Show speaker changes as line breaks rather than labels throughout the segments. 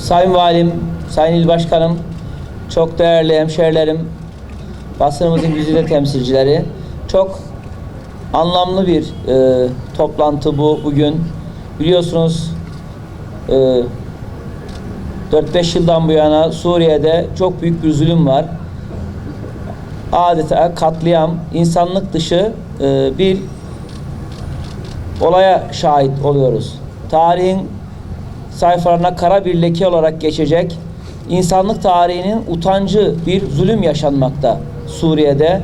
Sayın Valim, Sayın İl Başkanım, çok değerli hemşehrilerim, basınımızın güzide temsilcileri, çok anlamlı bir e, toplantı bu bugün. Biliyorsunuz e, 4-5 yıldan bu yana Suriye'de çok büyük bir zulüm var. Adeta katliam, insanlık dışı e, bir olaya şahit oluyoruz. Tarihin sayfalarına kara bir leke olarak geçecek insanlık tarihinin utancı bir zulüm yaşanmakta Suriye'de.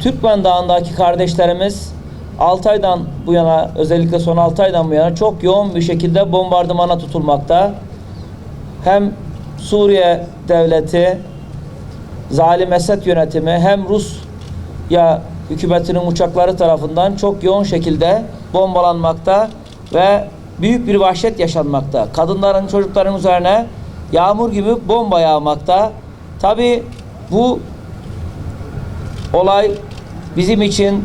Türkmen Dağı'ndaki kardeşlerimiz 6 aydan bu yana özellikle son 6 aydan bu yana çok yoğun bir şekilde bombardımana tutulmakta. Hem Suriye devleti zalim Esed yönetimi hem Rusya hükümetinin uçakları tarafından çok yoğun şekilde bombalanmakta ve büyük bir vahşet yaşanmakta. Kadınların, çocukların üzerine yağmur gibi bomba yağmakta. Tabi bu olay bizim için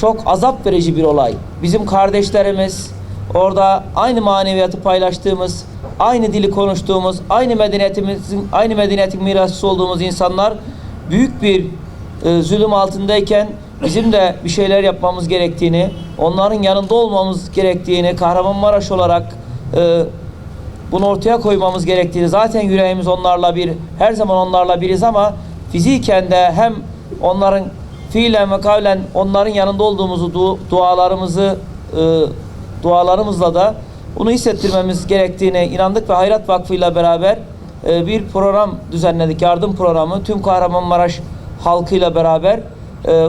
çok azap verici bir olay. Bizim kardeşlerimiz orada aynı maneviyatı paylaştığımız, aynı dili konuştuğumuz, aynı medeniyetimizin, aynı medeniyetin mirasçısı olduğumuz insanlar büyük bir e, zulüm altındayken bizim de bir şeyler yapmamız gerektiğini, onların yanında olmamız gerektiğini Kahramanmaraş olarak e, bunu ortaya koymamız gerektiğini zaten yüreğimiz onlarla bir her zaman onlarla biriz ama fiziken de hem onların fiilen ve kavlen onların yanında olduğumuzu du- dualarımızı e, dualarımızla da bunu hissettirmemiz gerektiğine inandık ve Hayrat Vakfı ile beraber e, bir program düzenledik. Yardım programı tüm Kahramanmaraş halkıyla beraber e,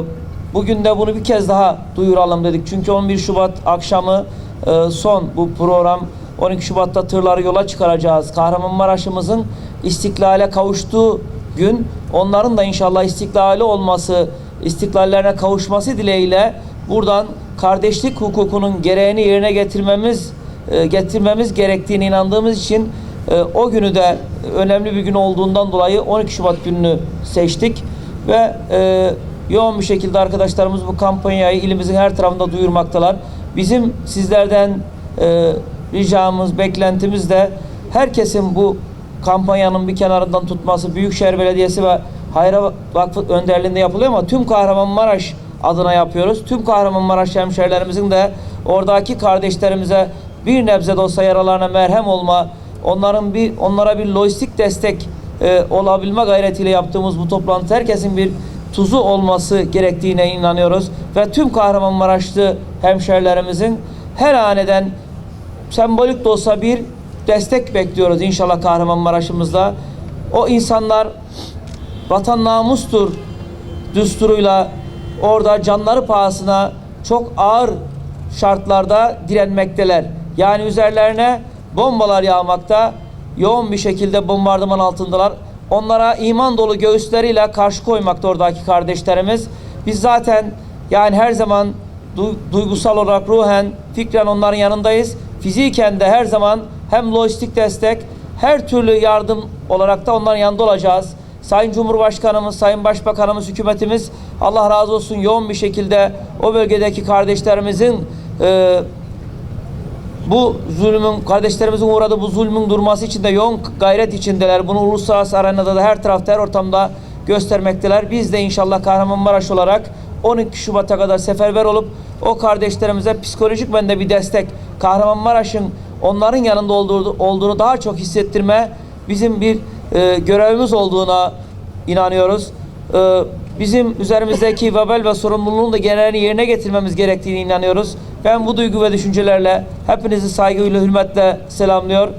bugün de bunu bir kez daha duyuralım dedik. Çünkü 11 Şubat akşamı e, son bu program 12 Şubat'ta tırları yola çıkaracağız. Kahramanmaraş'ımızın istiklale kavuştuğu gün onların da inşallah istiklali olması, istiklallerine kavuşması dileğiyle buradan kardeşlik hukukunun gereğini yerine getirmemiz e, getirmemiz gerektiğine inandığımız için e, o günü de önemli bir gün olduğundan dolayı 12 Şubat gününü seçtik ve e, yoğun bir şekilde arkadaşlarımız bu kampanyayı ilimizin her tarafında duyurmaktalar. Bizim sizlerden e, ricamız, beklentimiz de herkesin bu kampanyanın bir kenarından tutması Büyükşehir Belediyesi ve Hayra Vakfı önderliğinde yapılıyor ama tüm Kahramanmaraş adına yapıyoruz. Tüm Kahramanmaraş hemşehrilerimizin de oradaki kardeşlerimize bir nebze de olsa yaralarına merhem olma, onların bir onlara bir lojistik destek e, olabilme gayretiyle yaptığımız bu toplantı herkesin bir tuzu olması gerektiğine inanıyoruz ve tüm Kahramanmaraşlı hemşehrilerimizin her haneden sembolik de olsa bir destek bekliyoruz inşallah Kahramanmaraş'ımızda. O insanlar vatan namustur düsturuyla orada canları pahasına çok ağır şartlarda direnmekteler. Yani üzerlerine bombalar yağmakta, yoğun bir şekilde bombardıman altındalar. Onlara iman dolu göğüsleriyle karşı koymakta oradaki kardeşlerimiz. Biz zaten yani her zaman du- duygusal olarak ruhen, fikren onların yanındayız. Fiziken de her zaman hem lojistik destek, her türlü yardım olarak da onların yanında olacağız. Sayın Cumhurbaşkanımız, Sayın Başbakanımız, hükümetimiz Allah razı olsun yoğun bir şekilde o bölgedeki kardeşlerimizin e, bu zulmün, kardeşlerimizin uğradığı bu zulmün durması için de yoğun gayret içindeler. Bunu uluslararası arenada da her tarafta, her ortamda göstermekteler. Biz de inşallah Kahramanmaraş olarak 12 Şubat'a kadar seferber olup o kardeşlerimize psikolojik bende bir destek, Kahramanmaraş'ın onların yanında olduğu, olduğunu daha çok hissettirme bizim bir e, görevimiz olduğuna inanıyoruz. E, bizim üzerimizdeki vebel ve sorumluluğun da genelini yerine getirmemiz gerektiğine inanıyoruz. Ben bu duygu ve düşüncelerle hepinizi saygıyla, hürmetle selamlıyor.